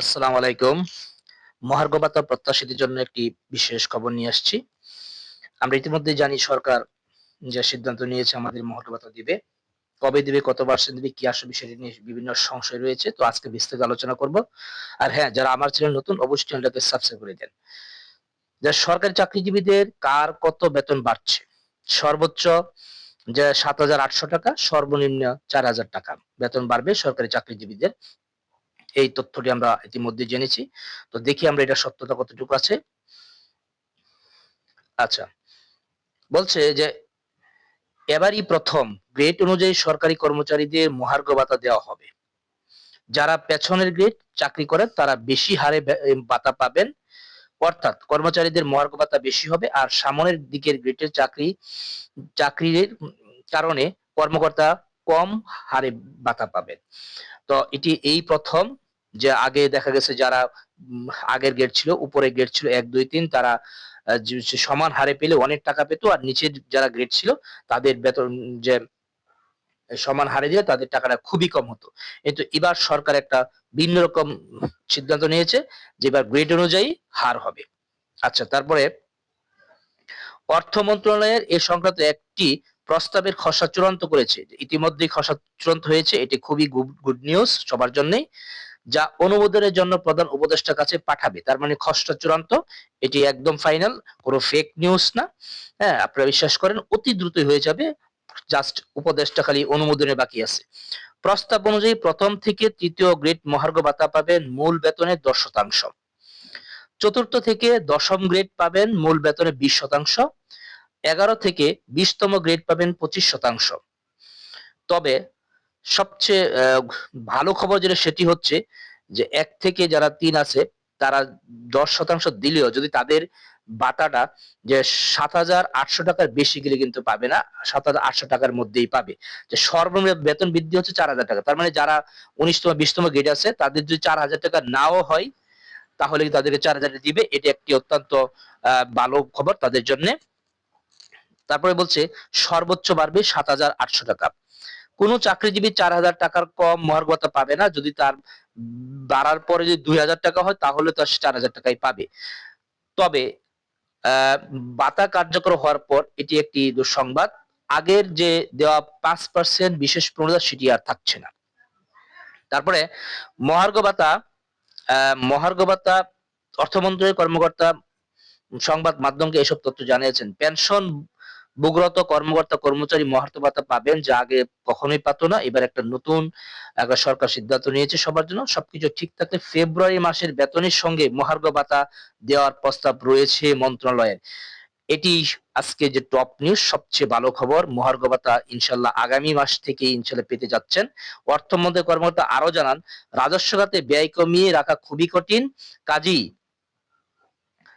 আসসালামু আলাইকুম। মহার্ঘ ভাতা প্রত্যাশীদের জন্য একটি বিশেষ খবর নিয়ে আসছি। আমরা ইতিমধ্যে জানি সরকার যে সিদ্ধান্ত নিয়েছে আমাদের মহার্ঘ ভাতা দিবে, কবে দিবে, কত পার্সেন্ট দিবে, কি আসবে বিষয়টি নিয়ে বিভিন্ন সংশয় রয়েছে, তো আজকে বিস্তারিত আলোচনা করব। আর হ্যাঁ যারা আমার চ্যানেল নতুন, অবশ্যই চ্যানেলটাকে সাবস্ক্রাইব করে দেন। যে সরকারি চাকরিজীবীদের কার কত বেতন বাড়ছে? সর্বোচ্চ যে সাত হাজার আটশো টাকা, সর্বনিম্ন চার হাজার টাকা বেতন বাড়বে সরকারি চাকরিজীবীদের। এই তথ্যটি আমরা ইতিমধ্যে জেনেছি। তো দেখি আমরা এটা সত্যতা কতটুকু আছে। আচ্ছা বলছে যে এবারই প্রথম গ্রেড অনুযায়ী সরকারি কর্মচারীদের মহার্ঘ ভাতা দেওয়া হবে। যারা পেছনের গ্রেড চাকরি করেন তারা বেশি হারে ভাতা পাবেন। অর্থাৎ কর্মচারীদের মহার্ঘ ভাতা বেশি হবে আর সামনের দিকের গ্রেডের চাকরি, চাকরির কারণে কর্মকর্তা কম হারে ভাতা পাবেন। তো এটি এই প্রথম। যে আগে দেখা গেছে যারা আগের গেট ছিল উপরে গেট ছিল এক, দুই, তিন, তারা সমান হারে পেলে অনেক টাকা পেতো আর নিচের যারা গ্রেড ছিল তাদের বেতন, যে, সমান হারে দিয়ে তাদের টাকাটা খুবই কম হতো। কিন্তু এবার সরকার একটা ভিন্ন রকম সিদ্ধান্ত নিয়েছে যে এবার গ্রেড অনুযায়ী হার হবে। আচ্ছা তারপরে অর্থ মন্ত্রণালয়ের এ সংক্রান্ত একটি প্রস্তাবের খসড়া চূড়ান্ত করেছে। ইতিমধ্যেই খসড়া চূড়ান্ত হয়েছে, এটি খুবই গুড নিউজ সবার জন্যই। যা অনুমোদনের জন্য প্রধান উপদেষ্টার কাছে পাঠাবে। তার মানে খসড়া চূড়ান্ত, এটি একদম ফাইনাল, কোনো ফেক নিউজ না। হ্যাঁ আপনারা বিশ্বাস করেন, অতি দ্রুতই হয়ে যাবে, জাস্ট উপদেষ্টা খালি অনুমোদনের বাকি আছে। প্রস্তাব অনুযায়ী প্রথম থেকে তৃতীয় গ্রেড মহার্ঘ ভাতা পাবেন মূল বেতনের দশ শতাংশ। চতুর্থ থেকে দশম গ্রেড পাবেন মূল বেতনের বিশ শতাংশ। এগারো থেকে বিশতম গ্রেড পাবেন পঁচিশ শতাংশ। তবে সবচেয়ে ভালো খবর যেটা সেটি হচ্ছে যে এক থেকে যারা তিন আছে, তারা দশ শতাংশ দিলেও যদি তাদের বাটাটা যে সাত হাজার আটশো টাকার বেশি গেলে কিন্তু পাবে না, সাত হাজার আটশো টাকার মধ্যেই পাবে। যে সর্বনিম্ন বেতন বৃদ্ধি হচ্ছে চার হাজার টাকা। তার মানে যারা উনিশতম, বিশতম গ্রেড আছে, তাদের যদি চার হাজার টাকা নাও হয়, তাহলে তাদেরকে চার হাজার দিবে। এটি একটি অত্যন্ত ভালো খবর তাদের জন্য। তারপরে বলছে, সর্বোচ্চ বাড়বে সাত হাজার আটশো টাকা। কোনো চাকরিজীবী চার হাজার টাকার কম মহার্গতা পাবে না। যদি তার বাড়ার পরে যদি দুই হাজার টাকা হয়, তাহলে তো চার হাজার টাকাই পাবে। তবে বাতা কার্যকর হওয়ার পর এটি একটি দুঃসংবাদ। আগের যে দেওয়া পাঁচ পার্সেন্ট বিশেষ প্রণোদা সেটি আর থাকছে না। তারপরে, মহার্ঘ ভাতা মহার্ঘ ভাতা অর্থমন্ত্রীর কর্মকর্তা, সংবাদ মাধ্যমকে এসব তথ্য জানিয়েছেন। পেনশন বুগরত কর্মকর্তা, কর্মচারী মহার্ত ভাতা পাবেন যা আগে কখনোই পাত না। এবার একটা নতুন, একটা সরকার সিদ্ধান্ত নিয়েছে সবার জন্য। সবকিছু ঠিক থাকলে ফেব্রুয়ারি মাসের বেতনের সঙ্গে মহার্ঘ ভাতা দেওয়ার প্রস্তাব রয়েছে মন্ত্রণালয়ের। এটি আজকে যে টপ নিউজ, সবচেয়ে ভালো খবর। মহার্ঘ ভাতা ইনশাল্লাহ আগামী মাস থেকে ইনশাল্লাহ পেতে যাচ্ছেন। অর্থমন্ত্রী কর্মকর্তা আরও জানান, রাজস্ব খাতে ব্যয় কমিয়ে রাখা খুবই কঠিন। কাজী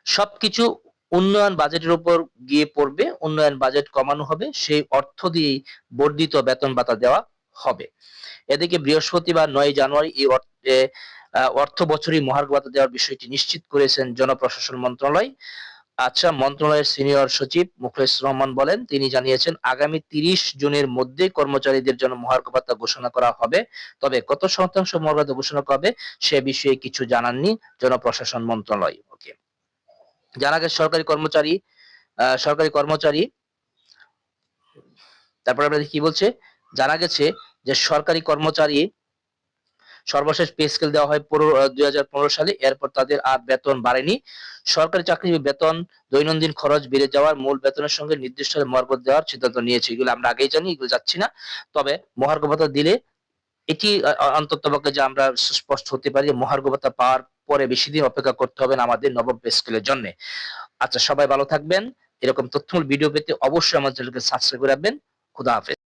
সবকিছু উন্নয়ন বাজেটের উপর গিয়ে পড়বে, উন্নয়ন বাজেট কমানো হবে, সেই অর্থ দিয়েই বর্ধিত বেতন ভাতা দেওয়া হবে। এদিকে বৃহস্পতিবার নয় জানুয়ারি এই অর্থ বছরই মহার্ঘ ভাতা দেওয়ার বিষয়টি নিশ্চিত করেছেন জনপ্রশাসন মন্ত্রণালয়। আচ্ছা মন্ত্রণালয়ের সিনিয়র সচিব মুখলেস রহমান বলেন, তিনি জানিয়েছেন, আগামী তিরিশ জুনের মধ্যে কর্মচারীদের জন্য মহার্ঘ ভাতা ঘোষণা করা হবে। তবে কত শতাংশ মহার্ঘ ঘোষণা করা হবে সে বিষয়ে কিছু জানাননি জনপ্রশাসন মন্ত্রণালয়। ওকে। জানা গেছে সরকারি কর্মচারী সরকারি কর্মচারী, তারপরে আপনাদের কি বলছে? জানা গেছে যে সরকারি কর্মচারী সর্বশেষ পে স্কেল দেওয়া হয় দুই সালে, এরপর তাদের আর বেতন বাড়েনি। সরকারি চাকরিজীবী বেতন, দৈনন্দিন খরচ বেড়ে যাওয়ার মূল বেতনের সঙ্গে নির্দিষ্ট মহার্ঘ দেওয়ার সিদ্ধান্ত নিয়েছে। এগুলো আমরা আগেই জানি, এগুলো যাচ্ছি না। তবে মহার্ঘ ভাতা দিলে এটি অন্তত যে আমরা স্পষ্ট হতে পারি মহার্ঘ ভাতা পাওয়ার পরে বেশি দিন অপেক্ষা করতে হবে না আমাদের নবম পে স্কেলের জন্য। আচ্ছা সবাই ভালো থাকবেন। এরকম তথ্যমূল ভিডিও পেতে অবশ্যই আমার চ্যানেলকে সাবস্ক্রাইব করে রাখবেন। খুদা হাফেজ।